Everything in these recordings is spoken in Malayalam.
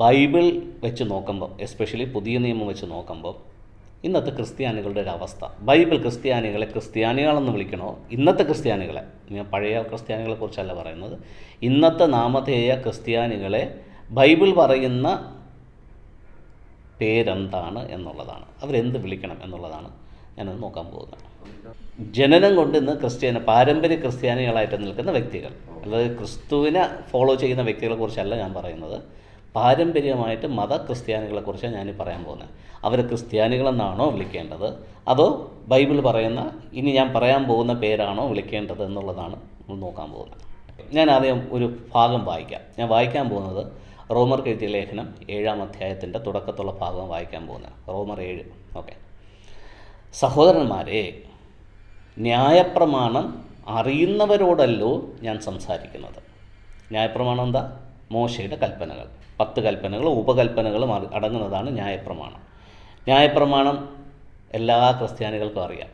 ബൈബിൾ വെച്ച് നോക്കുമ്പോൾ എസ്പെഷ്യലി പുതിയ നിയമം വെച്ച് നോക്കുമ്പോൾ ഇന്നത്തെ ക്രിസ്ത്യാനികളുടെ ഒരു അവസ്ഥ. ബൈബിൾ ക്രിസ്ത്യാനികളെ ക്രിസ്ത്യാനികളെന്ന് വിളിക്കണോ? ഇന്നത്തെ ക്രിസ്ത്യാനികളെ. ഞാൻ പഴയ ക്രിസ്ത്യാനികളെ കുറിച്ചല്ല പറയുന്നത്. ഇന്നത്തെ നാമധേയ ക്രിസ്ത്യാനികളെ ബൈബിൾ പറയുന്ന പേരെന്താണ് എന്നുള്ളതാണ്. അവരെന്ത് വിളിക്കണം എന്നുള്ളതാണ് ഞാനത് നോക്കാൻ പോകുന്നത്. ജനനം കൊണ്ട് ഇന്ന് ക്രിസ്ത്യാനി പാരമ്പര്യ ക്രിസ്ത്യാനികളായിട്ട് നിൽക്കുന്ന വ്യക്തികൾ അതായത് ക്രിസ്തുവിനെ ഫോളോ ചെയ്യുന്ന വ്യക്തികളെ കുറിച്ചല്ല ഞാൻ പറയുന്നത്. പാരമ്പര്യമായിട്ട് മത ക്രിസ്ത്യാനികളെ കുറിച്ചാണ് ഞാൻ പറയാൻ പോകുന്നത്. അവർ ക്രിസ്ത്യാനികളെന്നാണോ വിളിക്കേണ്ടത്? അതോ ബൈബിൾ പറയുന്ന ഇനി ഞാൻ പറയാൻ പോകുന്ന പേരാണോ വിളിക്കേണ്ടത് എന്നുള്ളതാണ് നോക്കാൻ പോകുന്നത്. ഞാൻ ആദ്യം ഒരു ഭാഗം വായിക്കാം. ഞാൻ വായിക്കാൻ പോകുന്നത് റോമർ എഴുതിയ ലേഖനം ഏഴാം അധ്യായത്തിന്റെ തുടക്കത്തുള്ള ഭാഗം വായിക്കാൻ പോകുന്നത്. റോമർ ഏഴ്. ഓക്കെ. സഹോദരന്മാരെ ന്യായപ്രമാണം അറിയുന്നവരോടല്ലോ ഞാൻ സംസാരിക്കുന്നത്. ന്യായപ്രമാണം എന്താ? മോശയുടെ കൽപ്പനകൾ. പത്ത് കൽപ്പനകളും ഉപകൽപ്പനകളും അടങ്ങുന്നതാണ് ന്യായപ്രമാണം. ന്യായപ്രമാണം എല്ലാ ക്രിസ്ത്യാനികൾക്കും അറിയാം.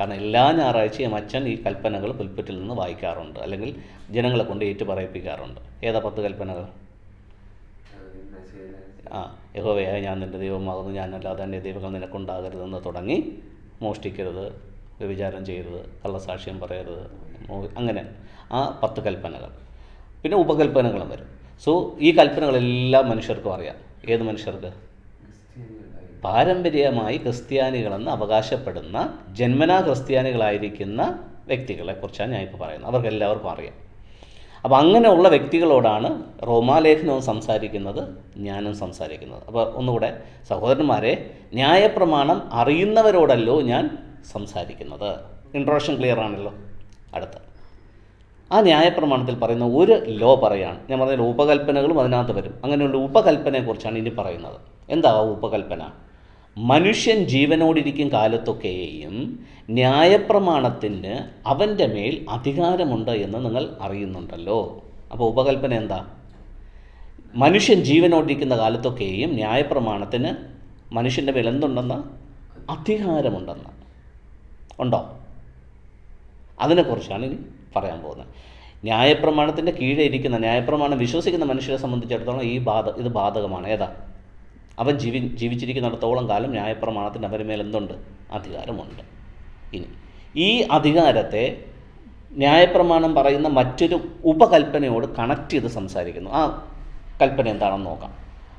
കാരണം എല്ലാ ഞായറാഴ്ചയും അച്ഛൻ ഈ കൽപ്പനകൾ പുൽപ്പറ്റിൽ നിന്ന് വായിക്കാറുണ്ട്. അല്ലെങ്കിൽ ജനങ്ങളെ കൊണ്ട് ഏറ്റുപറയിപ്പിക്കാറുണ്ട് ഏതാ പത്ത് കൽപ്പനകൾ? ആ യഹോവയായ ഞാൻ നിന്റെ ദൈവമാകുന്നു. ഞാനല്ലാതെ എന്റെ ദൈവങ്ങൾ നിനക്കുണ്ടാകരുതെന്ന് തുടങ്ങി മോഷ്ടിക്കരുത് വ്യഭിചാരം ചെയ്യരുത് കള്ളസാക്ഷ്യം പറയരുത് അങ്ങനെ ആ പത്ത് കൽപ്പനകൾ. പിന്നെ ഉപകൽപ്പനകളും വരും. സോ ഈ കൽപ്പനകളെല്ലാം മനുഷ്യർക്കും അറിയാം ഏത് മനുഷ്യർക്ക്? പാരമ്പര്യമായി ക്രിസ്ത്യാനികളെന്ന് അവകാശപ്പെടുന്ന ജന്മനാ ക്രിസ്ത്യാനികളായിരിക്കുന്ന വ്യക്തികളെ കുറിച്ചാണ് ഞാൻ ഇപ്പോൾ പറയുന്നത്. അവർക്കെല്ലാവർക്കും അറിയാം. അപ്പോൾ അങ്ങനെയുള്ള വ്യക്തികളോടാണ് റോമാലേഖനവും സംസാരിക്കുന്നത് ഞാനും സംസാരിക്കുന്നത്. അപ്പോൾ ഒന്നുകൂടെ സഹോദരന്മാരെ ന്യായപ്രമാണം അറിയുന്നവരോടല്ലോ ഞാൻ സംസാരിക്കുന്നത്. ഇൻട്രോഡക്ഷൻ ക്ലിയർ ആണല്ലോ. അടുത്ത. ആ ന്യായപ്രമാണത്തിൽ പറയുന്ന ഒരു ലോ പറയാണ്. ഞാൻ പറഞ്ഞ ഉപകൽപ്പനകളും അതിനകത്ത് വരും. അങ്ങനെയുള്ള ഉപകൽപ്പനയെക്കുറിച്ചാണ് ഇനി പറയുന്നത്. എന്താ ഉപകൽപ്പന? മനുഷ്യൻ ജീവനോടിരിക്കും കാലത്തൊക്കെയും ന്യായപ്രമാണത്തിന് അവന്റെ മേൽ അധികാരമുണ്ട് എന്ന് നിങ്ങൾ അറിയുന്നുണ്ടല്ലോ. അപ്പോൾ ഉപകൽപ്പന എന്താ? മനുഷ്യൻ ജീവനോടിരിക്കുന്ന കാലത്തൊക്കെയും ന്യായപ്രമാണത്തിന് മനുഷ്യന്റെ മേൽ എന്തുണ്ടെന്ന്? അധികാരമുണ്ടെന്ന്. ഉണ്ടോ? അതിനെക്കുറിച്ചാണ് ഇനി പറയാൻ പോകുന്നത്. ന്യായപ്രമാണത്തിന്റെ കീഴെ ഇരിക്കുന്ന ന്യായപ്രമാണം വിശ്വസിക്കുന്ന മനുഷ്യരെ സംബന്ധിച്ചിടത്തോളം ഈ ബാധ ഇത് ബാധകമാണ്. ഏതാ? അവൻ ജീവി ജീവിച്ചിരിക്കുന്നിടത്തോളം കാലം ന്യായപ്രമാണത്തിന്റെ അവരുടെ മേലെന്തുണ്ട് അധികാരമുണ്ട്. ഇനി ഈ അധികാരത്തെ ന്യായപ്രമാണം പറയുന്ന മറ്റൊരു ഉപകൽപ്പനയോട് കണക്ട് ചെയ്ത് സംസാരിക്കുന്നു. ആ കൽപ്പന എന്താണെന്ന് നോക്കാം.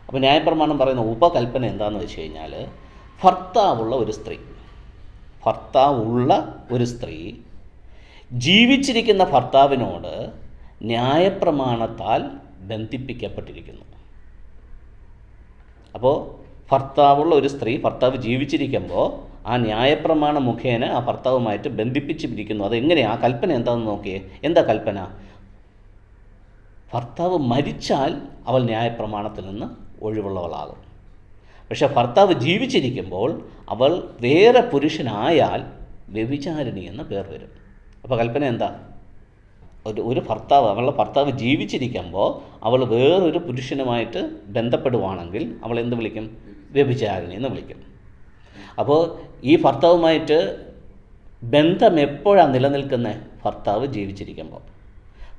അപ്പോൾ ന്യായപ്രമാണം പറയുന്ന ഉപകൽപ്പന എന്താണെന്ന് വെച്ച് കഴിഞ്ഞാൽ ഭർത്താവുള്ള ഒരു സ്ത്രീ. ഭർത്താവുള്ള ഒരു സ്ത്രീ ജീവിച്ചിരിക്കുന്ന ഭർത്താവിനോട് ന്യായപ്രമാണത്താൽ ബന്ധിപ്പിക്കപ്പെട്ടിരിക്കുന്നു. അപ്പോൾ ഭർത്താവുള്ള ഒരു സ്ത്രീ ഭർത്താവ് ജീവിച്ചിരിക്കുമ്പോൾ ആ ന്യായപ്രമാണ മുഖേന ആ ഭർത്താവുമായിട്ട് ബന്ധിപ്പിച്ചിരിക്കുന്നു. അതെങ്ങനെയാ? ആ കൽപ്പന എന്താണെന്ന് നോക്കിയേ. എന്താ കൽപ്പന? ഭർത്താവ് മരിച്ചാൽ അവൾ ന്യായപ്രമാണത്തിൽ നിന്ന് ഒഴിവുള്ളവളാകും. പക്ഷേ ഭർത്താവ് ജീവിച്ചിരിക്കുമ്പോൾ അവൾ വേറെ പുരുഷനായാൽ വ്യഭിചാരിണി എന്ന പേർ വരും. അപ്പോൾ കൽപ്പന എന്താ? ഒരു ഒരു ഭർത്താവ് അവളുടെ ഭർത്താവ് ജീവിച്ചിരിക്കുമ്പോൾ അവൾ വേറൊരു പുരുഷനുമായിട്ട് ബന്ധപ്പെടുവാണെങ്കിൽ അവൾ എന്ത് വിളിക്കും? വ്യഭിചാരിണി എന്ന് വിളിക്കും. അപ്പോൾ ഈ ഭർത്താവുമായിട്ട് ബന്ധം എപ്പോഴാണ് നിലനിൽക്കുന്നത് ഭർത്താവ് ജീവിച്ചിരിക്കുമ്പോൾ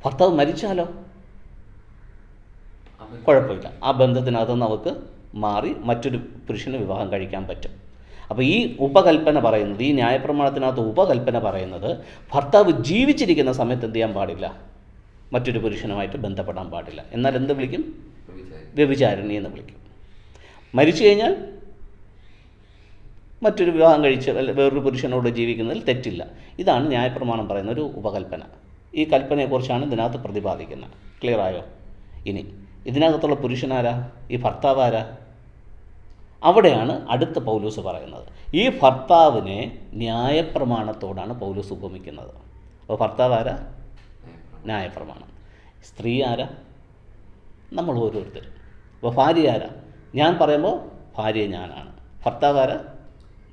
ഭർത്താവ് മരിച്ചാലോ? കുഴപ്പമില്ല. ആ ബന്ധത്തിനകത്ത് അവൾക്ക് മാറി മറ്റൊരു പുരുഷന് വിവാഹം കഴിക്കാൻ പറ്റും. അപ്പോൾ ഈ ഉപകൽപ്പന പറയുന്നത് ഈ ന്യായപ്രമാണത്തിനകത്ത് ഉപകൽപ്പന പറയുന്നത് ഭർത്താവ് ജീവിച്ചിരിക്കുന്ന സമയത്ത് എന്ത് ചെയ്യാൻ പാടില്ല? മറ്റൊരു പുരുഷനുമായിട്ട് ബന്ധപ്പെടാൻ പാടില്ല. എന്നാൽ എന്ത് വിളിക്കും? വ്യഭിചാരിണി. എന്ന് വിളിക്കും. മരിച്ചു കഴിഞ്ഞാൽ മറ്റൊരു വിവാഹം കഴിച്ച് അല്ല വേറൊരു പുരുഷനോട് ജീവിക്കുന്നതിൽ തെറ്റില്ല. ഇതാണ് ന്യായപ്രമാണം പറയുന്ന ഒരു ഉപകൽപ്പന. ഈ കൽപ്പനയെക്കുറിച്ചാണ് ഇതിനകത്ത് പ്രതിപാദിക്കുന്നത്. ക്ലിയറായോ ഇനി ഇതിനകത്തുള്ള പുരുഷനാരാ? ഈ ഭർത്താവ് ആരാ അവിടെയാണ് അടുത്ത പൗലൂസ് പറയുന്നത്. ഈ ഭർത്താവിനെ ന്യായപ്രമാണത്തോടാണ് പൗലൂസ് ഉപമിക്കുന്നത്. അപ്പോൾ ഭർത്താവ് ആരാ? ന്യായപ്രമാണം. സ്ത്രീ ആരാ? നമ്മൾ ഓരോരുത്തരും. അപ്പോൾ ഭാര്യ ആരാ? ഞാൻ പറയുമ്പോൾ ഭാര്യ ഞാനാണ്. ഭർത്താവ് ആരാ?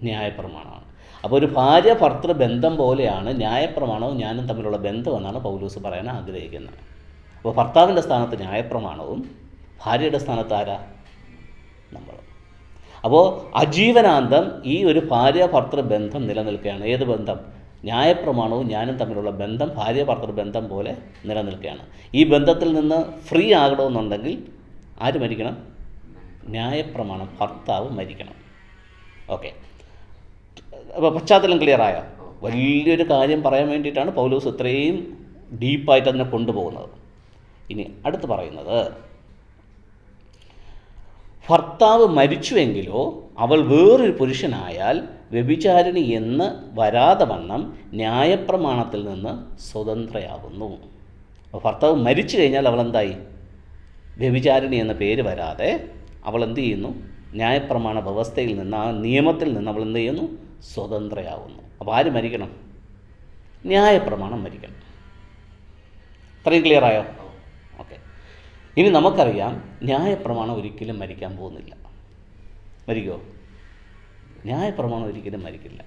ന്യായപ്രമാണമാണ്. അപ്പോൾ ഒരു ഭാര്യ ഭർത്തൃ ബന്ധം പോലെയാണ് ന്യായപ്രമാണവും ഞാനും തമ്മിലുള്ള ബന്ധമെന്നാണ് പൗലൂസ് പറയാൻ ആഗ്രഹിക്കുന്നത്. അപ്പോൾ ഭർത്താവിന്റെ സ്ഥാനത്ത് ന്യായപ്രമാണവും ഭാര്യയുടെ സ്ഥാനത്ത് ആരാ? നമ്മൾ. അപ്പോൾ അജീവനാന്തം ഈ ഒരു ഭാര്യ ഭർത്തൃ ബന്ധം നിലനിൽക്കുകയാണ്. ഏത് ബന്ധം? ന്യായപ്രമാണവും ഞാനും തമ്മിലുള്ള ബന്ധം ഭാര്യ ഭർത്തൃ ബന്ധം പോലെ നിലനിൽക്കുകയാണ്. ഈ ബന്ധത്തിൽ നിന്ന് ഫ്രീ ആകണമെന്നുണ്ടെങ്കിൽ ആര് മരിക്കണം? ന്യായപ്രമാണം ഭർത്താവ് മരിക്കണം. ഓക്കെ. അപ്പോൾ പശ്ചാത്തലം ക്ലിയർ ആയോ? വലിയൊരു കാര്യം പറയാൻ വേണ്ടിയിട്ടാണ് പൗലൂസ് ഇത്രയും ഡീപ്പായിട്ട് അതിനെ കൊണ്ടുപോകുന്നത്. ഇനി അടുത്ത് പറയുന്നത് ഭർത്താവ് മരിച്ചുവെങ്കിലോ അവൾ വേറൊരു പുരുഷനായാൽ വ്യഭിചാരിണി എന്ന് വരാതെ വണ്ണം ന്യായപ്രമാണത്തിൽ നിന്ന് സ്വതന്ത്രയാകുന്നു. ഭർത്താവ് മരിച്ചു കഴിഞ്ഞാൽ അവൾ എന്തായി? വ്യഭിചാരിണി എന്ന പേര് വരാതെ അവൾ എന്ത് ചെയ്യുന്നു? ന്യായപ്രമാണ വ്യവസ്ഥയിൽ നിന്ന് ആ നിയമത്തിൽ നിന്ന് അവൾ എന്ത് ചെയ്യുന്നു? സ്വതന്ത്രയാകുന്നു. അപ്പോൾ ആര് മരിക്കണം? ന്യായപ്രമാണം മരിക്കണം. ഇത്രയും ക്ലിയറായോ ഇനി നമുക്കറിയാം ന്യായപ്രമാണം ഒരിക്കലും മരിക്കാൻ പോകുന്നില്ല. മരിക്കോ? ന്യായപ്രമാണം ഒരിക്കലും മരിക്കില്ല.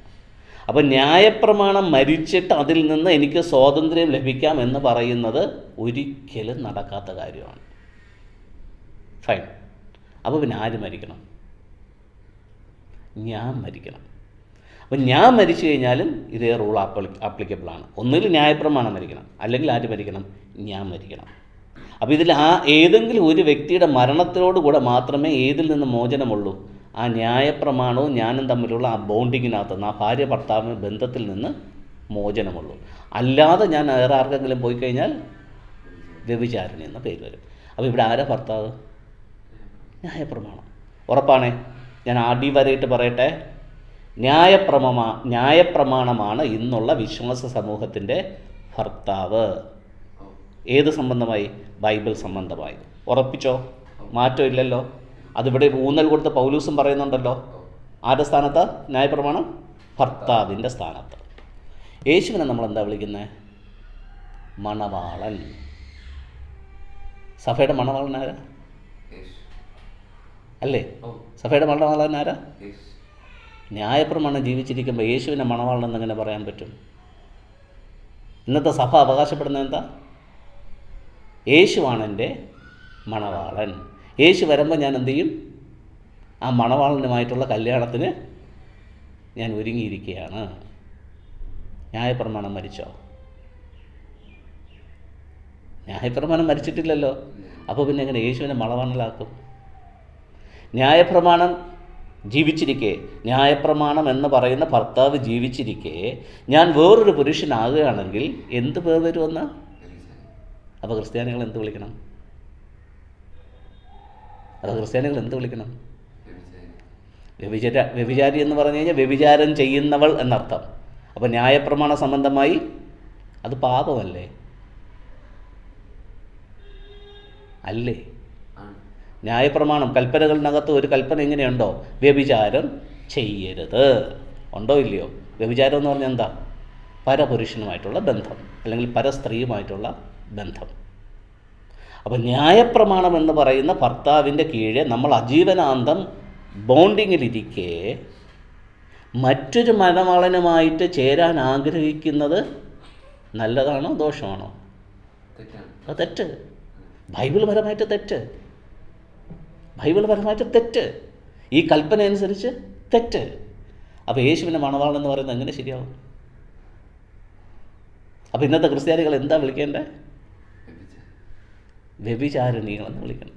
അപ്പോൾ ന്യായപ്രമാണം മരിച്ചിട്ട് അതിൽ നിന്ന് എനിക്ക് സ്വാതന്ത്ര്യം ലഭിക്കാം എന്ന് പറയുന്നത് ഒരിക്കലും നടക്കാത്ത കാര്യമാണ്. ഫൈൻ അപ്പോൾ പിന്നെ ആര് മരിക്കണം? ഞാൻ മരിക്കണം. അപ്പം ഞാൻ മരിച്ചു കഴിഞ്ഞാലും ഇതേ റൂൾ ആപ്ലി ആപ്ലിക്കബിൾ ആണ്. ഒന്നുകിൽ ന്യായപ്രമാണം മരിക്കണം. അല്ലെങ്കിൽ ആര് മരിക്കണം? ഞാൻ മരിക്കണം. അപ്പോൾ ഇതിൽ ആ ഏതെങ്കിലും ഒരു വ്യക്തിയുടെ മരണത്തോടുകൂടെ മാത്രമേ ഏതിൽ നിന്ന് മോചനമുള്ളൂ? ആ ന്യായപ്രമാണവും ഞാനും തമ്മിലുള്ള ആ ബോണ്ടിങ്ങിനകത്ത് നിന്ന് ആ ഭാര്യ ഭർത്താവിന് ബന്ധത്തിൽ നിന്ന് മോചനമുള്ളൂ. അല്ലാതെ ഞാൻ വേറെ ആർക്കെങ്കിലും പോയി കഴിഞ്ഞാൽ വ്യഭിചാരണി എന്ന പേര് വരും. അപ്പോൾ ഇവിടെ ആരാ ഭർത്താവ്? ന്യായപ്രമാണം. ഉറപ്പാണേ? ഞാൻ അടിവരയിട്ട് പറയട്ടെ. ന്യായപ്രമമാ ന്യായപ്രമാണമാണ് ഇന്നുള്ള വിശ്വാസ സമൂഹത്തിന്റെ ഭർത്താവ്. ഏത് സംബന്ധമായി? ബൈബിൾ സംബന്ധമായി. ഉറപ്പിച്ചോ? മാറ്റമില്ലല്ലോ അതിവിടെ ഊന്നൽ കൊടുത്ത പൗലൂസും പറയുന്നുണ്ടല്ലോ. ആരുടെ സ്ഥാനത്ത്? ന്യായപ്രമാണം ഭർത്താവിന്റെ സ്ഥാനത്ത്. യേശുവിനെ നമ്മൾ എന്താ വിളിക്കുന്നത് മണവാളൻ. സഭയുടെ മണവാളൻ ആരാ? അല്ലേ? സഭയുടെ മണവാളൻ ആരാ? ന്യായപ്രമാണം ജീവിച്ചിരിക്കുമ്പോൾ യേശുവിനെ മണവാളൻ എന്നെങ്ങനെ പറയാൻ പറ്റും? ഇന്നത്തെ സഭ അവകാശപ്പെടുന്നത് എന്താ? യേശുവാണ് എന്റെ മണവാളൻ. യേശു വരുമ്പോൾ ഞാൻ എന്ത് ചെയ്യും? ആ മണവാളനുമായിട്ടുള്ള കല്യാണത്തിന് ഞാൻ ഒരുങ്ങിയിരിക്കുകയാണ്. ന്യായപ്രമാണം മരിച്ചോ? ന്യായപ്രമാണം മരിച്ചിട്ടില്ലല്ലോ. അപ്പോൾ പിന്നെ എങ്ങനെ യേശുവിനെ മണവാളനാക്കും? ന്യായപ്രമാണം ജീവിച്ചിരിക്കെ ന്യായപ്രമാണം എന്ന് പറയുന്ന ഭർത്താവ് ജീവിച്ചിരിക്കെ ഞാൻ വേറൊരു പുരുഷനാകുകയാണെങ്കിൽ എന്ത് പേർ വരുമെന്ന്? അപ്പോൾ ക്രിസ്ത്യാനികൾ എന്ത് വിളിക്കണം? അപ്പോൾ ക്രിസ്ത്യാനികൾ എന്ത് വിളിക്കണം? വ്യഭിചാര വ്യഭിചാരി എന്ന് പറഞ്ഞു കഴിഞ്ഞാൽ വ്യഭിചാരം ചെയ്യുന്നവൾ എന്നർത്ഥം. അപ്പോൾ ന്യായപ്രമാണ സംബന്ധമായി അത് പാപമല്ലേ? അല്ലേ? ന്യായപ്രമാണം കൽപ്പനകളിനകത്ത് ഒരു കൽപ്പന എങ്ങനെയുണ്ടോ? വ്യഭിചാരം ചെയ്യരുത്. ഉണ്ടോ ഇല്ലയോ? വ്യഭിചാരം എന്ന് പറഞ്ഞാൽ എന്താ? പരപുരുഷനുമായിട്ടുള്ള ബന്ധം അല്ലെങ്കിൽ പരസ്ത്രീയുമായിട്ടുള്ള ബന്ധം. അപ്പോൾ ന്യായപ്രമാണം എന്ന് പറയുന്ന ഭർത്താവിന്റെ കീഴെ നമ്മൾ അജീവനാന്തം ബോണ്ടിങ്ങിലിരിക്കെ മറ്റൊരു മണവാളനുമായിട്ട് ചേരാൻ ആഗ്രഹിക്കുന്നത് നല്ലതാണോ ദോഷമാണോ? അത് തെറ്റ്. ബൈബിൾ പരമായിട്ട് തെറ്റ്. ബൈബിൾ പരമായിട്ട് തെറ്റ്. ഈ കൽപ്പന അനുസരിച്ച് തെറ്റ്. അപ്പോൾ യേശുവിന്റെ മണവാളെന്ന് പറയുന്നത് എങ്ങനെ ശരിയാവും? അപ്പോൾ ഇന്നത്തെ ക്രിസ്ത്യാനികൾ എന്താ വിളിക്കേണ്ടത് വ്യഭിചാരിണികളെന്ന് വിളിക്കണം.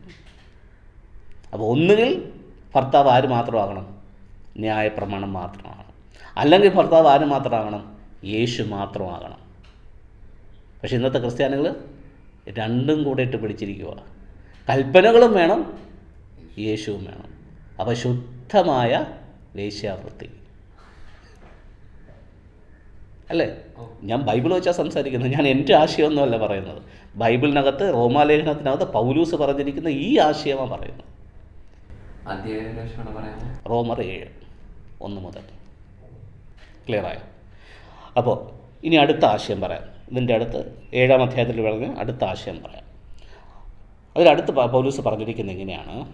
അപ്പോൾ ഒന്നുകിൽ ഭർത്താവ് ആര് മാത്രമാകണം? ന്യായപ്രമാണം മാത്രമാകണം. അല്ലെങ്കിൽ ഭർത്താവ് ആര് മാത്രമാകണം? യേശു മാത്രമാകണം. പക്ഷേ ഇന്നത്തെ ക്രിസ്ത്യാനികൾ രണ്ടും കൂടെ ഇട്ട് പിടിച്ചിരിക്കുക കൽപ്പനകളും വേണം യേശുവും വേണം. അപ്പോൾ ശുദ്ധമായ വേശ്യാവൃത്തി. അല്ലേ? ഞാൻ ബൈബിൾ വെച്ചാൽ സംസാരിക്കുന്നത്. ഞാൻ എന്റെ ആശയമൊന്നുമല്ല പറയുന്നത്. ബൈബിളിനകത്ത് റോമാലേഖനത്തിനകത്ത് പൗലൂസ് പറഞ്ഞിരിക്കുന്ന ഈ ആശയമാണ് പറയുന്നത്. റോമർ ഏഴ് ഒന്ന് മുതൽ. ക്ലിയറായോ അപ്പോൾ ഇനി അടുത്ത ആശയം പറയാം. ഇതിന്റെ അടുത്ത് ഏഴാം അധ്യായത്തിൽ പറഞ്ഞ അടുത്ത ആശയം പറയാം. അതിലടുത്ത് പൗലൂസ് പറഞ്ഞിരിക്കുന്നത് എങ്ങനെയാണ്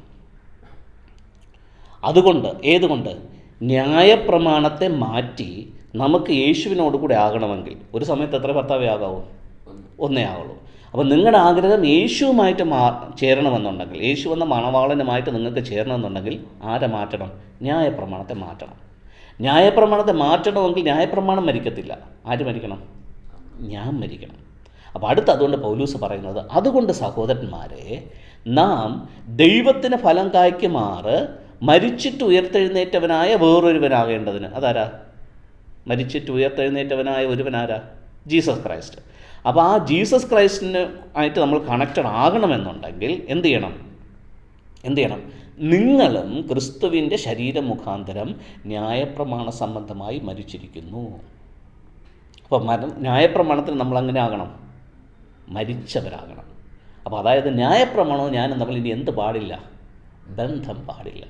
അതുകൊണ്ട് ഏതുകൊണ്ട്? ന്യായപ്രമാണത്തെ മാറ്റി നമുക്ക് യേശുവിനോട് കൂടെ ആകണമെങ്കിൽ. ഒരു സമയത്ത് എത്ര ഭർത്താവേ ആകാവൂ? ഒന്നേ ആവുള്ളൂ. അപ്പോൾ നിങ്ങളുടെ ആഗ്രഹം യേശുവുമായിട്ട് മാ ചേരണമെന്നുണ്ടെങ്കിൽ യേശു എന്ന മണവാളനുമായിട്ട് നിങ്ങൾക്ക് ചേരണമെന്നുണ്ടെങ്കിൽ ആരെ മാറ്റണം? ന്യായപ്രമാണത്തെ മാറ്റണം. ന്യായപ്രമാണത്തെ മാറ്റണമെങ്കിൽ ന്യായപ്രമാണം മരിക്കത്തില്ല. ആര് മരിക്കണം? ഞാൻ മരിക്കണം. അപ്പോൾ അടുത്ത് അതുകൊണ്ട് പൗലൂസ് പറയുന്നത് അതുകൊണ്ട് സഹോദരന്മാരെ നാം ദൈവത്തിന് ഫലം കായ്ക്കുമാറ് മരിച്ചിട്ട് ഉയർത്തെഴുന്നേറ്റവനായ വേറൊരുവനാകേണ്ടതിന്. അതാരാ? മരിച്ചിട്ട് ഉയർത്തെഴുന്നേറ്റവനായ ഒരുവനാരാ? Jesus Christ. അപ്പോൾ ആ ജീസസ് ക്രൈസ്റ്റിന് ആയിട്ട് നമ്മൾ കണക്റ്റഡ് ആകണമെന്നുണ്ടെങ്കിൽ എന്ത് ചെയ്യണം? എന്ത് ചെയ്യണം? നിങ്ങളും ക്രിസ്തുവിന്റെ ശരീരം മുഖാന്തരം ന്യായപ്രമാണ സംബന്ധമായി മരിച്ചിരിക്കുന്നു. അപ്പോൾ മര ന്യായപ്രമാണത്തിന് നമ്മൾ അങ്ങനെ ആകണം? മരിച്ചവരാകണം. അപ്പോൾ അതായത് ന്യായപ്രമാണവും ഞാനും തമ്മിൽ ഇനി എന്ത് പാടില്ല? ബന്ധം പാടില്ല.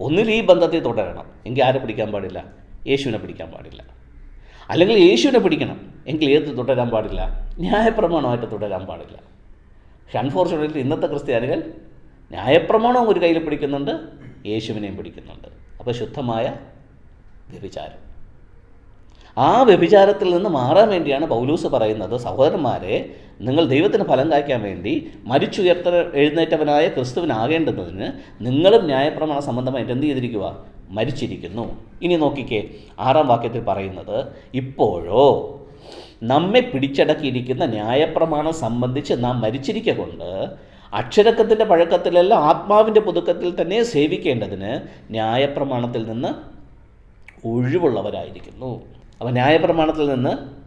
ഒന്നിൽ ഈ ബന്ധത്തിൽ തുടരണം. എങ്കിൽ ആരെ പിടിക്കാൻ പാടില്ല? യേശുവിനെ പിടിക്കാൻ പാടില്ല. അല്ലെങ്കിൽ യേശുവിനെ പിടിക്കണം. എങ്കിൽ ഏത് തുടരാൻ പാടില്ല? ന്യായപ്രമാണമായിട്ട് തുടരാൻ പാടില്ല. പക്ഷെ അൺഫോർച്ചുനേറ്റ്ലി ഇന്നത്തെ ക്രിസ്ത്യാനികൾ ന്യായപ്രമാണവും ഒരു കയ്യിൽ പിടിക്കുന്നുണ്ട് യേശുവിനെയും പിടിക്കുന്നുണ്ട്. അപ്പോൾ ശുദ്ധമായ വ്യഭിചാരം. ആ വ്യഭിചാരത്തിൽ നിന്ന് മാറാൻ വേണ്ടിയാണ് പൗലൂസ് പറയുന്നത് സഹോദരന്മാരെ നിങ്ങൾ ദൈവത്തിന് ഫലം കായ്ക്കാൻ വേണ്ടി മരിച്ചുയർത്ത എഴുന്നേറ്റവനായ ക്രിസ്തുവിനാകേണ്ടതിന് നിങ്ങളും ന്യായപ്രമാണ സംബന്ധമായിട്ട് എന്ത് ചെയ്തിരിക്കുക മരിച്ചിരിക്കുന്നു. ഇനി നോക്കിക്കേ ആറാം വാക്യത്തിൽ പറയുന്നത് ഇപ്പോഴോ നമ്മെ പിടിച്ചടക്കിയിരിക്കുന്ന ന്യായപ്രമാണം സംബന്ധിച്ച് നാം മരിച്ചിരിക്ക കൊണ്ട് അക്ഷരക്കത്തിന്റെ പഴക്കത്തിലല്ല ആത്മാവിന്റെ പുതുക്കത്തിൽ തന്നെ സേവിക്കേണ്ടതിന് ന്യായപ്രമാണത്തിൽ നിന്ന് ഒഴിവുള്ളവരായിരിക്കുന്നു. അപ്പോൾ ന്യായപ്രമാണത്തിൽ നിന്ന്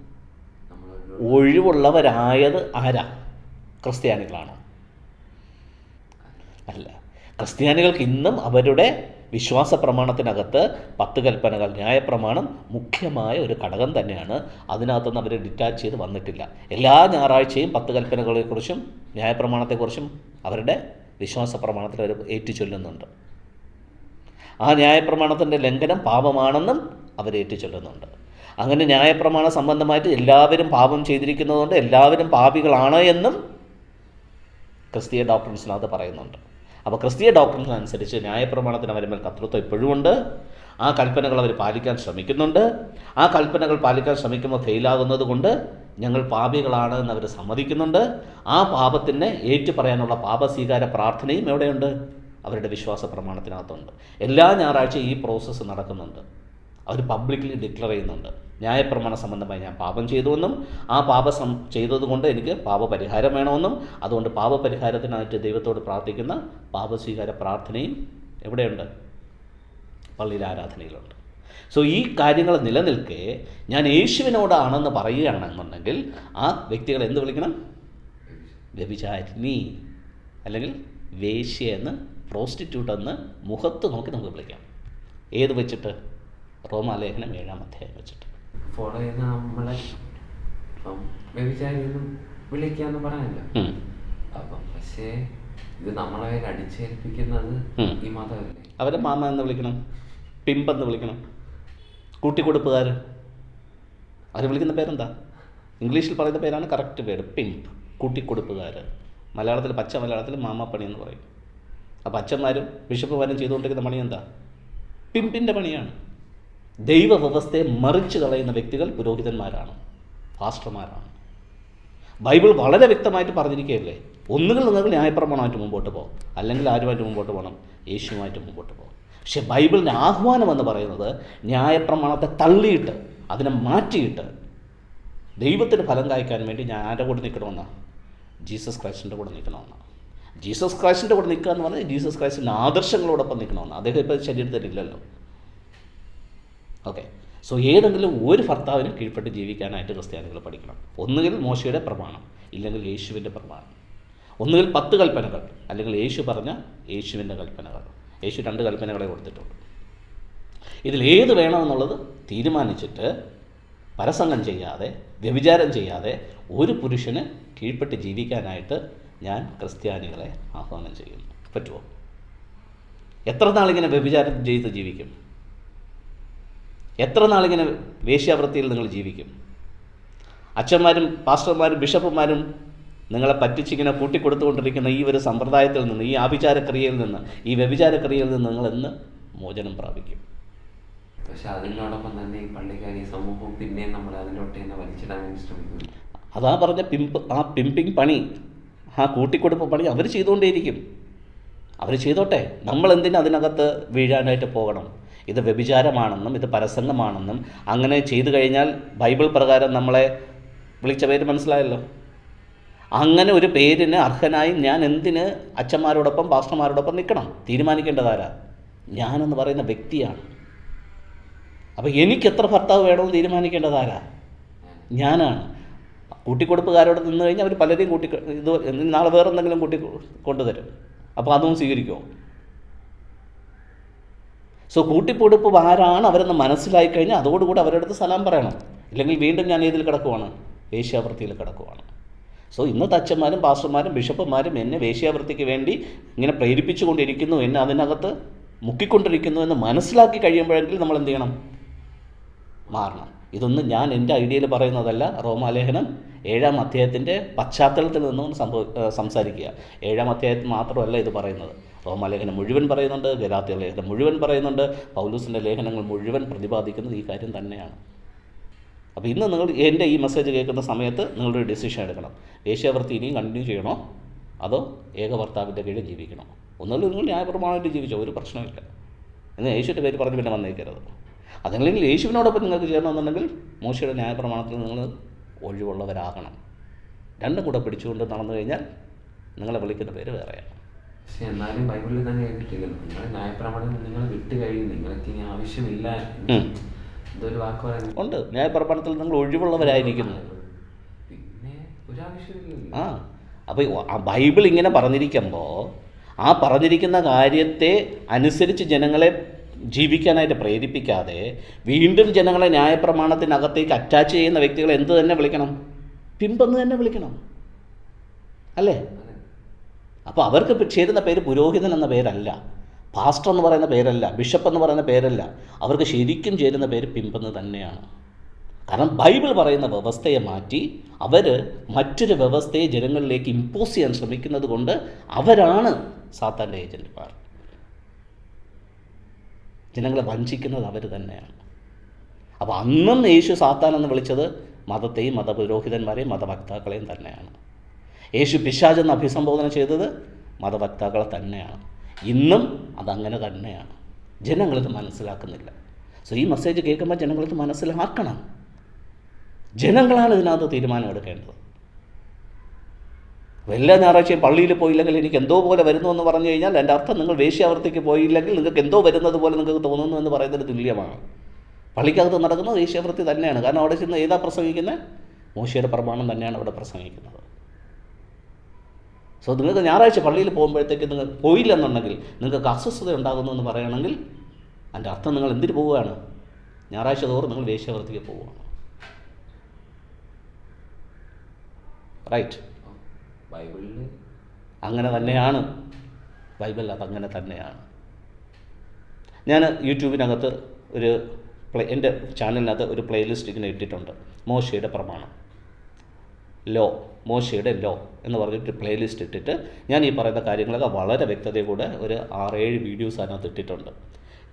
ഒഴിവുള്ളവരായത് ആരാ? ക്രിസ്ത്യാനികളാണ്? അല്ല. ക്രിസ്ത്യാനികൾക്ക് ഇന്നും അവരുടെ വിശ്വാസ പ്രമാണത്തിനകത്ത് പത്ത് കൽപ്പനകൾ. ന്യായപ്രമാണം മുഖ്യമായ ഒരു ഘടകം തന്നെയാണ്. അതിനകത്തുനിന്ന് അവർ ഡിറ്റാച്ച് ചെയ്ത് വന്നിട്ടില്ല. എല്ലാ ഞായറാഴ്ചയും പത്ത് കൽപ്പനകളെക്കുറിച്ചും ന്യായപ്രമാണത്തെക്കുറിച്ചും അവരുടെ വിശ്വാസ പ്രമാണത്തിൽ അവർ ഏറ്റുചൊല്ലുന്നുണ്ട്. ആ ന്യായപ്രമാണത്തിന്റെ ലംഘനം പാപമാണെന്നും അവർ ഏറ്റുചൊല്ലുന്നുണ്ട്. അങ്ങനെ ന്യായപ്രമാണ സംബന്ധമായിട്ട് എല്ലാവരും പാപം ചെയ്തിരിക്കുന്നതുകൊണ്ട് എല്ലാവരും പാപികളാണ് എന്നും ക്രിസ്തീയ ഡോക്ടറിൻസിനകത്ത് പറയുന്നുണ്ട്. അപ്പോൾ ക്രിസ്തീയ ഡോക്ടറിന് അനുസരിച്ച് ന്യായപ്രമാണത്തിന് അവരുടെ മേൽ കർത്തൃത്വം ഇപ്പോഴും ഉണ്ട് ആ കൽപ്പനകൾ അവർ പാലിക്കാൻ ശ്രമിക്കുന്നുണ്ട്. ആ കൽപ്പനകൾ പാലിക്കാൻ ശ്രമിക്കുമ്പോൾ ഫെയിലാകുന്നത് കൊണ്ട് ഞങ്ങൾ പാപികളാണ് എന്ന് അവർ സമ്മതിക്കുന്നുണ്ട്. ആ പാപത്തിനെ ഏറ്റു പറയാനുള്ള പാപസ്വീകാര പ്രാർത്ഥനയും എവിടെയുണ്ട്? അവരുടെ വിശ്വാസ പ്രമാണത്തിനകത്തുണ്ട്. എല്ലാ ഞായറാഴ്ചയും ഈ പ്രോസസ്സ് നടക്കുന്നുണ്ട്. അവർ പബ്ലിക്കലി ഡിക്ലെയർ ചെയ്യുന്നുണ്ട്. ന്യായപ്രമാണ സംബന്ധമായി ഞാൻ പാപം ചെയ്തുവെന്നും ആ പാപ ചെയ്തതുകൊണ്ട് എനിക്ക് പാപപരിഹാരം വേണമെന്നും അതുകൊണ്ട് പാപപരിഹാരത്തിനായിട്ട് ദൈവത്തോട് പ്രാർത്ഥിക്കുന്ന പാപസ്വീകാര പ്രാർത്ഥനയും എവിടെയുണ്ട്? പള്ളിയിലെ ആരാധനയിലുണ്ട്. സോ ഈ കാര്യങ്ങൾ നിലനിൽക്കെ ഞാൻ യേശുവിനോടാണെന്ന് പറയുകയാണെന്നുണ്ടെങ്കിൽ ആ വ്യക്തികളെ എന്ത് വിളിക്കണം? വ്യഭിചാരിണി അല്ലെങ്കിൽ വേശ്യ എന്ന് പ്രോസ്റ്റിറ്റ്യൂട്ട് എന്ന് മുഖത്ത് നോക്കി നമുക്ക് വിളിക്കാം. ഏത് വെച്ചിട്ട്? റോമാലേഖനം ഏഴാം അധ്യായം വെച്ചിട്ട്. ഫോളോ ചെയ്യുന്ന നമ്മളെ ഇപ്പം വ്യഭിചാരിയൊന്നും വിളിക്കാന്ന് പറയാനില്ല. അപ്പം പക്ഷേ ഇത് നമ്മളെ കയ്യിൽ അടിച്ചേൽപ്പിക്കുന്നത് ഈ മതമല്ലേ അവരെ മാമ എന്ന് വിളിക്കണം. പിമ്പെന്ന് വിളിക്കണം. കൂട്ടിക്കൊടുപ്പുകാർ അവർ വിളിക്കുന്ന പേരെന്താ? ഇംഗ്ലീഷിൽ പറയുന്ന പേരാണ് കറക്റ്റ് പേര്. പിമ്പ്. കൂട്ടിക്കൊടുപ്പുകാർ മലയാളത്തിൽ പച്ച മലയാളത്തിൽ മാമാപ്പണി എന്ന് പറയും. അപ്പോൾ അച്ഛന്മാരും ബിഷപ്പുമാരും ചെയ്തുകൊണ്ടിരിക്കുന്ന പണി എന്താ? പിമ്പിന്റെ പണിയാണ്. ദൈവ വ്യവസ്ഥയെ മറിച്ച് കളയുന്ന വ്യക്തികൾ പുരോഹിതന്മാരാണ് ഫാസ്റ്റർമാരാണ് ബൈബിൾ വളരെ വ്യക്തമായിട്ട് പറഞ്ഞിരിക്കുകയല്ലേ? ഒന്നുകിൽ നിങ്ങൾ ന്യായപ്രമാണമായിട്ട് മുമ്പോട്ട് പോകും അല്ലെങ്കിൽ ആരുമായിട്ട് മുമ്പോട്ട് പോകണം? യേശുവുമായിട്ട് മുമ്പോട്ട് പോകും പക്ഷേ ബൈബിളിന്റെ ആഹ്വാനം എന്ന് പറയുന്നത് ന്യായപ്രമാണത്തെ തള്ളിയിട്ട് അതിനെ മാറ്റിയിട്ട് ദൈവത്തിന് ഫലം കായ്ക്കാൻ വേണ്ടി ഞാൻ ആരുടെ കൂടെ നിൽക്കണമെന്നാണ് ജീസസ് ക്രൈസ്റ്റിന്റെ കൂടെ നിൽക്കണമെന്നാണ് ജീസസ് ക്രൈസ്റ്റിന്റെ കൂടെ നിൽക്കുക എന്ന് പറഞ്ഞാൽ ജീസസ് ക്രൈസ്റ്റിന്റെ ആദർശങ്ങളോടൊപ്പം നിൽക്കണമെന്ന്? അദ്ദേഹം ഇപ്പോൾ ശരീരത്തിലില്ലല്ലോ ഓക്കെ സോ ഏതെങ്കിലും ഒരു ഭർത്താവിന് കീഴ്പ്പെട്ട് ജീവിക്കാനായിട്ട് ക്രിസ്ത്യാനികൾ പഠിക്കണം. ഒന്നുകിൽ മോശയുടെ പ്രമാണം ഇല്ലെങ്കിൽ യേശുവിന്റെ പ്രമാണം. ഒന്നുകിൽ പത്ത് കൽപ്പനകൾ അല്ലെങ്കിൽ യേശു പറഞ്ഞ യേശുവിന്റെ കൽപ്പനകൾ. യേശു രണ്ട് കൽപ്പനകളെ കൊടുത്തിട്ടുണ്ട്. ഇതിൽ ഏത് വേണമെന്നുള്ളത് തീരുമാനിച്ചിട്ട് പരസംഗം ചെയ്യാതെ വ്യഭിചാരം ചെയ്യാതെ ഒരു പുരുഷന് കീഴ്പ്പെട്ട് ജീവിക്കാനായിട്ട് ഞാൻ ക്രിസ്ത്യാനികളെ ആഹ്വാനം ചെയ്യുന്നു. പറ്റുമോ? എത്ര നാളിങ്ങനെ വ്യഭിചാരം ചെയ്ത് ജീവിക്കും? എത്ര നാളിങ്ങനെ വേശ്യാവൃത്തിയിൽ നിങ്ങൾ ജീവിക്കും? അച്ഛന്മാരും പാസ്റ്റർമാരും ബിഷപ്പുമാരും നിങ്ങളെ പറ്റിച്ചിങ്ങനെ കൂട്ടിക്കൊടുത്തുകൊണ്ടിരിക്കുന്ന ഈ ഒരു സമ്പ്രദായത്തിൽ നിന്ന് ഈ ആഭിചാരക്രിയയിൽ നിന്ന് ഈ വ്യഭിചാരക്രിയയിൽ നിന്ന് നിങ്ങൾ എന്ന് മോചനം പ്രാപിക്കും. പക്ഷെ അതിനോടൊപ്പം തന്നെ ഈ പള്ളിക്കാർ ഈ സമൂഹവും പിന്നെയും നമ്മൾ അതിലോട്ട് തന്നെ വലിച്ചിടാൻ വേണ്ടി ശ്രമിക്കുന്നു. അതാ പറഞ്ഞ പിമ്പ് ആ പിമ്പിങ് പണി ആ കൂട്ടിക്കൊടുപ്പ് പണി അവർ ചെയ്തുകൊണ്ടേയിരിക്കും. അവർ ചെയ്തോട്ടെ. നമ്മൾ എന്തിനാ അതിനകത്ത് വീഴാനായിട്ട് പോകണം? ഇത് വ്യഭിചാരമാണെന്നും ഇത് പരസംഗമാണെന്നും. അങ്ങനെ ചെയ്തു കഴിഞ്ഞാൽ ബൈബിൾ പ്രകാരം നമ്മളെ വിളിച്ച പേര് മനസ്സിലായല്ലോ? അങ്ങനെ ഒരു പേരിന് അർഹനായി ഞാൻ എന്തിന് അച്ഛന്മാരോടൊപ്പം പാസ്റ്റർമാരോടൊപ്പം നിൽക്കണം? തീരുമാനിക്കേണ്ടതാരാ? ഞാനെന്ന് പറയുന്ന വ്യക്തിയാണ്. അപ്പോൾ എനിക്ക് എത്ര ഭർത്താവ് വേണമെന്ന് തീരുമാനിക്കേണ്ടതാരാ? ഞാനാണ്. കൂട്ടിക്കൊടുപ്പുകാരോട് നിന്ന് കഴിഞ്ഞാൽ അവർ പലരെയും കൂട്ടി ഇത് നാളെ വേറെ എന്തെങ്കിലും കൂട്ടി കൊണ്ടുതരും. അപ്പോൾ അതും സ്വീകരിക്കുമോ സോ കൂട്ടിപ്പൊടുപ്പ് ആരാണ് അവരെന്ന് മനസ്സിലായി കഴിഞ്ഞാൽ അതോടുകൂടി അവരുടെ അടുത്ത് സലാം പറയണം. ഇല്ലെങ്കിൽ വീണ്ടും ഞാൻ ഏതിൽ കിടക്കുവാണ്? വേശ്യാവൃത്തിയിൽ കിടക്കുവാണ്. സോ ഇന്നത്തെ അച്ഛന്മാരും പാസ്റ്റർമാരും ബിഷപ്പുമാരും എന്നെ വേശ്യാവൃത്തിക്ക് വേണ്ടി ഇങ്ങനെ പ്രേരിപ്പിച്ചുകൊണ്ടിരിക്കുന്നു എന്നെ അതിനകത്ത് മുക്കിക്കൊണ്ടിരിക്കുന്നു എന്ന് മനസ്സിലാക്കി കഴിയുമ്പോഴെങ്കിലും നമ്മൾ എന്ത് ചെയ്യണം? മാറണം. ഇതൊന്നും ഞാൻ എന്റെ ഐഡിയയിൽ പറയുന്നതല്ല. റോമാലേഖനം ഏഴാം അധ്യായത്തിന്റെ പശ്ചാത്തലത്തിൽ നിന്നും സംഭവ സംസാരിക്കുക. ഏഴാം അധ്യായത്തിൽ മാത്രമല്ല ഇത് പറയുന്നത്. റോമാലേഖനം മുഴുവൻ പറയുന്നുണ്ട് ഗലാത്യ ലേഖനം മുഴുവൻ പറയുന്നുണ്ട് പൗലൂസിന്റെ ലേഖനങ്ങൾ മുഴുവൻ പ്രതിപാദിക്കുന്നത് ഈ കാര്യം തന്നെയാണ്. അപ്പോൾ ഇന്ന് നിങ്ങൾ എന്റെ ഈ മെസ്സേജ് കേൾക്കുന്ന സമയത്ത് നിങ്ങളൊരു ഡിസിഷൻ എടുക്കണം. വേശ്യാവൃത്തി ഇനിയും കണ്ടിന്യൂ ചെയ്യണോ? അതോ ഏകഭർത്താവിന്റെ കീഴിൽ ജീവിക്കണോ? ഒന്നുമില്ല നിങ്ങൾ ന്യായപ്രമാണമായിട്ട് ജീവിച്ചോ ഒരു പ്രശ്നമില്ല എന്ന് യേശുവിന്റെ പേര് പറഞ്ഞ് പിന്നെ വന്നേക്കരുത്. അതല്ലെങ്കിൽ യേശുവിനോടൊപ്പം നിങ്ങൾക്ക് ചേരണമെന്നുണ്ടെങ്കിൽ മോശയുടെ ന്യായപ്രമാണത്തിൽ നിങ്ങൾ ഒഴിവുള്ളവരാകണം. രണ്ടും കൂടെ പിടിച്ചുകൊണ്ട് നടന്നു കഴിഞ്ഞാൽ നിങ്ങളെ വിളിക്കുന്ന പേര് വേറെയാണ്. പക്ഷെ എന്നാലും ബൈബിളിൽ തന്നെ കേട്ടിട്ടില്ലല്ലോ നിങ്ങൾ ന്യായപ്രമാണം നിങ്ങൾ വിട്ട് കഴിയും. നിങ്ങൾക്ക് ഇനി ആവശ്യമില്ല ഇതൊരു വാക്ക് പറയുന്നത് ഉണ്ട്. ന്യായപ്രമാണത്തിൽ നിങ്ങൾ ഒഴിവുള്ളവരായിരിക്കുന്നു. പിന്നെ ഒരാവശ്യമില്ലല്ലോ. ആ. അപ്പോൾ ബൈബിൾ ഇങ്ങനെ പറഞ്ഞിരിക്കുമ്പോൾ ആ പറഞ്ഞിരിക്കുന്ന കാര്യത്തെ അനുസരിച്ച് ജനങ്ങളെ ജീവിക്കാനായിട്ട് പ്രേരിപ്പിക്കാതെ വീണ്ടും ജനങ്ങളെ ന്യായപ്രമാണത്തിനകത്തേക്ക് അറ്റാച്ച് ചെയ്യുന്ന വ്യക്തികളെ എന്ത് തന്നെ വിളിക്കണം? പിമ്പെന്ന് തന്നെ വിളിക്കണം. അല്ലേ. അപ്പോൾ അവർക്ക് ചേരുന്ന പേര് പുരോഹിതൻ എന്ന പേരല്ല പാസ്റ്റർ എന്ന് പറയുന്ന പേരല്ല ബിഷപ്പ് എന്ന് പറയുന്ന പേരല്ല. അവർക്ക് ശരിക്കും ചേരുന്ന പേര് പിമ്പെന്ന് തന്നെയാണ്. കാരണം ബൈബിൾ പറയുന്ന വ്യവസ്ഥയെ മാറ്റി അവർ മറ്റൊരു വ്യവസ്ഥയെ ജനങ്ങളിലേക്ക് ഇമ്പോസ് ചെയ്യാൻ ശ്രമിക്കുന്നത് കൊണ്ട് അവരാണ് സാത്താന്റെ ഏജന്റുമാർ ജനങ്ങളെ വഞ്ചിക്കുന്നത് അവർ തന്നെയാണ്. അപ്പോൾ അന്നും യേശു സാത്താൻ എന്ന് വിളിച്ചത് മതത്തെയും മതപുരോഹിതന്മാരെയും മതവക്താക്കളെയും തന്നെയാണ്. യേശു പിശാചെന്ന് അഭിസംബോധന ചെയ്തത് മതവക്താക്കളെ തന്നെയാണ്. ഇന്നും അതങ്ങനെ തന്നെയാണ്. ജനങ്ങളിത് മനസ്സിലാക്കുന്നില്ല. സോ ഈ മെസ്സേജ് കേൾക്കുമ്പോൾ ജനങ്ങളിത് മനസ്സിലാക്കണം. ജനങ്ങളാണ് ഇതിനകത്ത് തീരുമാനം എടുക്കേണ്ടത്. എല്ലാ ഞായറാഴ്ചയും പള്ളിയിൽ പോയില്ലെങ്കിൽ എനിക്ക് എന്തോ പോലെ വരുന്നു എന്ന് പറഞ്ഞു കഴിഞ്ഞാൽ എന്റെ അർത്ഥം നിങ്ങൾ വേശ്യാവൃത്തിക്ക് പോയില്ലെങ്കിൽ നിങ്ങൾക്ക് എന്തോ വരുന്നത് പോലെ നിങ്ങൾക്ക് തോന്നുന്നു എന്ന് പറയുന്നതിന് തുല്യമാണ്. പള്ളിക്കകത്ത് നടക്കുന്നത് വേശ്യാവൃത്തി തന്നെയാണ്. കാരണം അവിടെ ചെന്ന് ഏതാ പ്രസംഗിക്കുന്നത് മോശയുടെ പ്രമാണം തന്നെയാണ് അവിടെ പ്രസംഗിക്കുന്നത്. സോ നിങ്ങൾക്ക് ഞായറാഴ്ച പള്ളിയിൽ പോകുമ്പോഴത്തേക്ക് നിങ്ങൾ പോയില്ലെന്നുണ്ടെങ്കിൽ നിങ്ങൾക്ക് അസ്വസ്ഥത ഉണ്ടാകുന്നു എന്ന് പറയുകയാണെങ്കിൽ അതിന്റെ അർത്ഥം നിങ്ങൾ എന്തിന് പോവുകയാണ്? ഞായറാഴ്ച തോറും നിങ്ങൾ വേശ്യാവൃത്തിക്ക് പോവുകയാണ്. റൈറ്റ് ബൈബിളിൽ അങ്ങനെ തന്നെയാണ്. ബൈബിൾ അതങ്ങനെ തന്നെയാണ്. ഞാൻ യൂട്യൂബിനകത്ത് ഒരു പ്ലേ എന്റെ ചാനലിനകത്ത് ഒരു പ്ലേലിസ്റ്റ് ഇങ്ങനെ ഇട്ടിട്ടുണ്ട്. മോശയുടെ പ്രമാണം. ലോ മോശയുടെ ലോ എന്ന് പറഞ്ഞിട്ട് പ്ലേലിസ്റ്റ് ഇട്ടിട്ട് ഞാൻ ഈ പറയുന്ന കാര്യങ്ങളൊക്കെ വളരെ വ്യക്തതയോടെ ഒരു ആറേഴ് വീഡിയോസ് അതിനകത്ത് ഇട്ടിട്ടുണ്ട്.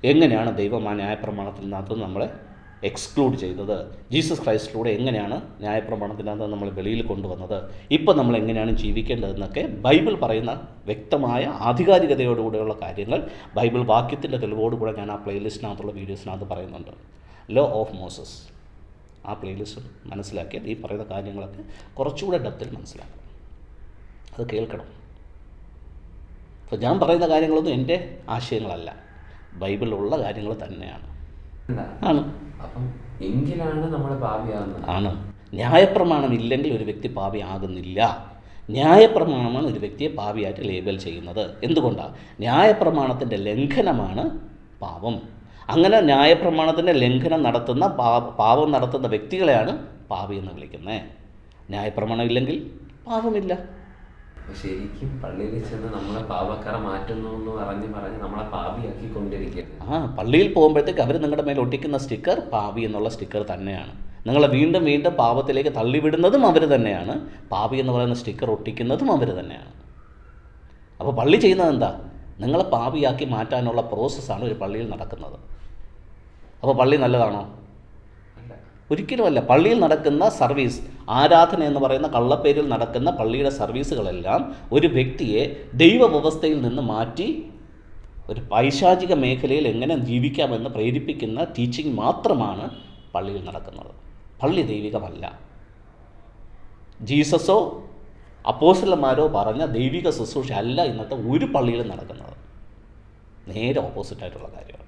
എങ്ങനെയാണ് ദൈവം ആ ന്യായപ്രമാണത്തിൽ നിന്നകത്ത് നമ്മളെ എക്സ്ക്ലൂഡ് ചെയ്തത്? ജീസസ് ക്രൈസ്റ്റിലൂടെ എങ്ങനെയാണ് ന്യായപ്രമാണത്തിനകത്ത് നമ്മൾ വെളിയിൽ കൊണ്ടുവന്നത്? ഇപ്പം നമ്മൾ എങ്ങനെയാണ് ജീവിക്കേണ്ടതെന്നൊക്കെ ബൈബിൾ പറയുന്ന വ്യക്തമായ ആധികാരികതയോടുകൂടെയുള്ള കാര്യങ്ങൾ ബൈബിൾ വാക്യത്തിന്റെ തെളിവോടുകൂടെ ഞാൻ ആ പ്ലേലിസ്റ്റിനകത്തുള്ള വീഡിയോസിനകത്ത് പറയുന്നുണ്ട്. ലോ ഓഫ് മോസസ് ആ പ്ലേലിസ്റ്റ് മനസ്സിലാക്കിയാൽ ഈ പറയുന്ന കാര്യങ്ങളൊക്കെ കുറച്ചുകൂടെ ഡെപ്തിൽ മനസ്സിലാക്കണം. അത് കേൾക്കണം. അപ്പോൾ ഞാൻ പറയുന്ന കാര്യങ്ങളൊന്നും എന്റെ ആശയങ്ങളല്ല. ബൈബിളിലുള്ള കാര്യങ്ങൾ തന്നെയാണ്. ആണ്. എങ്കിലാണ് നമ്മൾ ആണ്. ന്യായപ്രമാണം ഇല്ലെങ്കിൽ ഒരു വ്യക്തി പാപി ആകുന്നില്ല ന്യായപ്രമാണമാണ് ഒരു വ്യക്തിയെ പാപിയായിട്ട് ലേബൽ ചെയ്യുന്നത്. എന്തുകൊണ്ടാണ് ന്യായപ്രമാണത്തിന്റെ ലംഘനമാണ് പാപം. അങ്ങനെ ന്യായപ്രമാണത്തിന്റെ ലംഘനം നടത്തുന്ന പാപം നടത്തുന്ന വ്യക്തികളെയാണ് പാപി എന്ന് വിളിക്കുന്നത് ന്യായപ്രമാണം ഇല്ലെങ്കിൽ പാപമില്ല. ശരിക്കും പള്ളിയിൽ ചെന്ന് നമ്മളെ പാപക്കറ മാറ്റുന്നു എന്ന് പറഞ്ഞ് പറഞ്ഞ് നമ്മളെ പാപിയാക്കി കൊണ്ടിരിക്കുകയാണ് ആ പള്ളിയിൽ പോകുമ്പോഴത്തേക്ക് അവർ നിങ്ങളുടെ മേൽ ഒട്ടിക്കുന്ന സ്റ്റിക്കർ പാപി എന്നുള്ള സ്റ്റിക്കർ തന്നെയാണ്. നിങ്ങളെ വീണ്ടും വീണ്ടും പാപത്തിലേക്ക് തള്ളിവിടുന്നതും അവർ തന്നെയാണ്. പാപി എന്ന് പറയുന്ന സ്റ്റിക്കർ ഒട്ടിക്കുന്നതും അവർ തന്നെയാണ്. അപ്പോൾ പള്ളി ചെയ്യുന്നത് എന്താ? നിങ്ങളെ പാപിയാക്കി മാറ്റാനുള്ള പ്രോസസ്സാണ് ഒരു പള്ളിയിൽ നടക്കുന്നത്. അപ്പോൾ പള്ളി നല്ലതാണോ? ഒരിക്കലുമല്ല. പള്ളിയിൽ നടക്കുന്ന സർവീസ് ആരാധന എന്ന് പറയുന്ന കള്ളപ്പേരിൽ നടക്കുന്ന പള്ളിയുടെ സർവീസുകളെല്ലാം ഒരു വ്യക്തിയെ ദൈവ വ്യവസ്ഥയിൽ നിന്ന് മാറ്റി ഒരു പൈശാചിക മേഖലയിൽ എങ്ങനെ ജീവിക്കാമെന്ന് പ്രേരിപ്പിക്കുന്ന ടീച്ചിങ് മാത്രമാണ് പള്ളിയിൽ നടക്കുന്നത്. പള്ളി ദൈവികമല്ല. ജീസസോ അപ്പോസ്റ്റലന്മാരോ പറഞ്ഞ ദൈവിക ശുശ്രൂഷ അല്ല ഇന്നത്തെ ഒരു പള്ളിയിലും നടക്കുന്നത്. നേരെ ഓപ്പോസിറ്റായിട്ടുള്ള കാര്യമാണ്.